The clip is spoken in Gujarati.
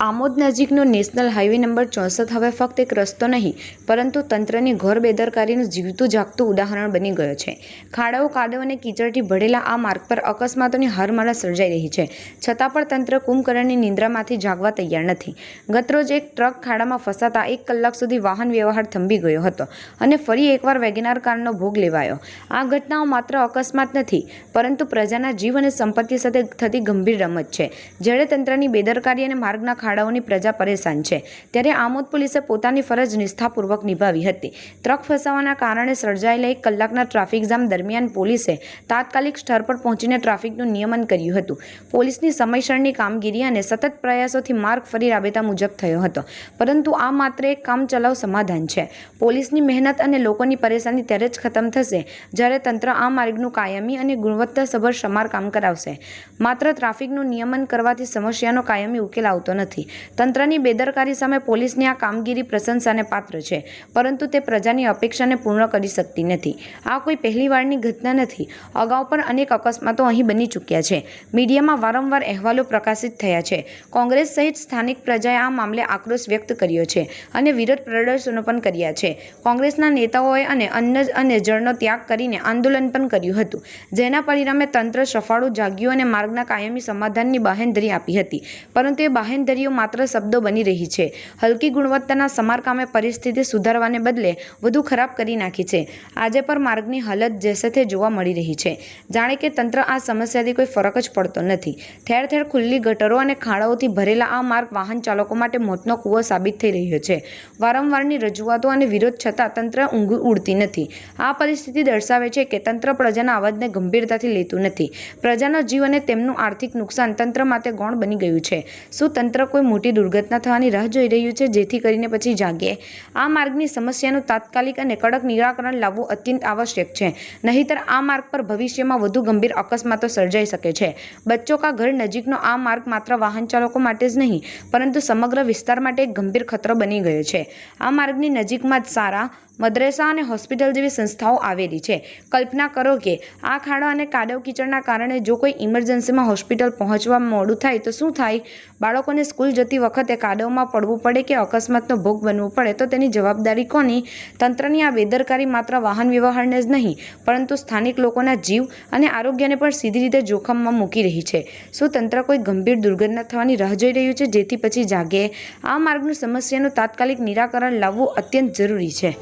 આમોદ નજીકનો નેશનલ હાઈવે નંબર ચોસઠ હવે ફક્ત એક રસ્તો નહીં, પરંતુ તંત્રની ઘોર બેદરકારીનું જીવતું જાગતું ઉદાહરણ બની ગયો છે. ખાડાઓ, કાદવ અને કીચડથી ભરેલા આ માર્ગ પર અકસ્માતોની હારમાળા સર્જાઈ રહી છે. છતાં પણ તંત્ર કુંભકરણની નિંદ્રામાંથી જાગવા તૈયાર નથી. ગતરોજ એક ટ્રક ખાડામાં ફસાતા એક કલાક સુધી વાહન વ્યવહાર થંભી ગયો હતો અને ફરી એકવાર વેગેનાર કારનો ભોગ લેવાયો. આ ઘટનાઓ માત્ર અકસ્માત નથી, પરંતુ પ્રજાના જીવ અને સંપત્તિ સાથે થતી ગંભીર રમત છે. જ્યારે તંત્રની બેદરકારી અને માર્ગના ખાડાઓની પ્રજા પરેશાન છે. ત્યારે આમોદ પોલીસે પોતાની ફરજ નિષ્ઠાપૂર્વક નિભાવી હતી. ટ્રક ફસાવાના કારણે સર્જાયેલા એક કલાકના ટ્રાફિક જામ દરમિયાન પોલીસે તાત્કાલિક સ્થળ પર પહોંચીને ટ્રાફિકનું નિયમન કર્યું હતું. પોલીસની સમયસરની કામગીરી અને સતત પ્રયાસોથી માર્ગ ફરી રાબેતા મુજબ થયો હતો. પરંતુ આ માત્ર એક કામચલાઉ સમાધાન છે. પોલીસની મહેનત અને લોકોની પરેશાની ત્યારે જ ખતમ થશે જ્યારે તંત્ર આ માર્ગનું કાયમી અને ગુણવત્તાસભર સમારકામ કરાવશે. માત્ર ટ્રાફિકનું નિયમન કરવાથી સમસ્યાનો કાયમી ઉકેલ આવતો નથી. તંત્રની બેદરકારી સામે પોલીસની આ કામગીરી પ્રશંસાને પાત્ર છે, પરંતુ તે પ્રજાની અપેક્ષાને પૂર્ણ કરી શકતી નથી. આ કોઈ પહેલીવારની ઘટના નથી. અગાઉ પણ અનેક અકસ્માતો અહીં બની ચૂક્યા છે. મીડિયામાં વારંવાર અહેવાલો પ્રકાશિત થયા છે. કોંગ્રેસ સહિત સ્થાનિક પ્રજાએ આ મામલે આક્રોશ વ્યક્ત કર્યો છે અને વિરોધ પ્રદર્શનો પણ કર્યા છે. કોંગ્રેસના નેતાઓએ અને અન્ન અને જળનો ત્યાગ કરીને આંદોલન પણ કર્યું હતું, જેના પરિણામે તંત્ર સફાળું જાગ્યું અને માર્ગના કાયમી સમાધાનની બાહેંધરી આપી હતી. પરંતુ એ બાહેંધરીઓ માત્ર શબ્દો બની રહી છે. હલકી ગુણવત્તાના સમારકામે પરિસ્થિતિ સુધારવાને બદલે વધુ ખરાબ કરી નાખી છે. આજે પણ માર્ગની હાલત જેસેથે જોવા મળી રહી છે. જાણે કે તંત્ર આ સમસ્યાથી કોઈ ફરક જ પડતો નથી. ઠેર ઠેર ખુલ્લી ગટરો અને ખાડાઓથી ભરેલા આ માર્ગ વાહન ચાલકો માટે મોતનો કૂવો સાબિત થઈ રહ્યો છે. વારંવારની રજૂઆતો અને વિરોધ છતાં તંત્ર ઊંઘ ઉડતી નથી. આ પરિસ્થિતિ દર્શાવે છે કે તંત્ર પ્રજાના અવાજને ગંભીરતાથી લેતું નથી. પ્રજાના જીવ અને તેમનું આર્થિક નુકસાન તંત્ર માટે ગૌણ બની ગયું છે. શું તંત્ર કોઈ મોટી દુર્ઘટના થવાની રાહ જોઈ રહ્યું છે, જેથી કરીને પછી જાગે આ માર્ગની સમસ્યાનું તાત્કાલિક અને કડક નિરાકરણ લાવવું અત્યંત આવશ્યક છે. નહીંતર આ માર્ગ પર ભવિષ્યમાં વધુ ગંભીર અકસ્માતો સર્જાઈ શકે છે. બચ્ચો કા ઘર નજીકનો આ માર્ગ માત્ર વાહન ચાલકો માટે જ નહીં, પરંતુ સમગ્ર વિસ્તાર માટે એક ગંભીર ખતરો બની ગયો છે. આ માર્ગની નજીકમાં જ સારા, મદ્રેસા અને હોસ્પિટલ જેવી સંસ્થાઓ આવેલી છે. કલ્પના કરો કે આ ખાડો અને કાદવ કીચડના કારણે જો કોઈ ઇમરજન્સીમાં હોસ્પિટલ પહોંચવા મોડું થાય તો શું થાય? બાળકોને સ્કૂલ જતી વખતે કાદવમાં પડવું પડે કે અકસ્માતનો ભોગ બનવું પડે, તો તેની જવાબદારી કોની? તંત્રની આ બેદરકારી માત્ર વાહન વ્યવહારને જ નહીં, પરંતુ સ્થાનિક લોકોના જીવ અને આરોગ્યને પણ સીધી રીતે જોખમમાં મૂકી રહી છે. શું તંત્ર કોઈ ગંભીર દુર્ઘટના થવાની રાહ જોઈ રહ્યું છે, જેથી પછી જાગે? આ માર્ગની સમસ્યાનું તાત્કાલિક નિરાકરણ લાવવું અત્યંત જરૂરી છે.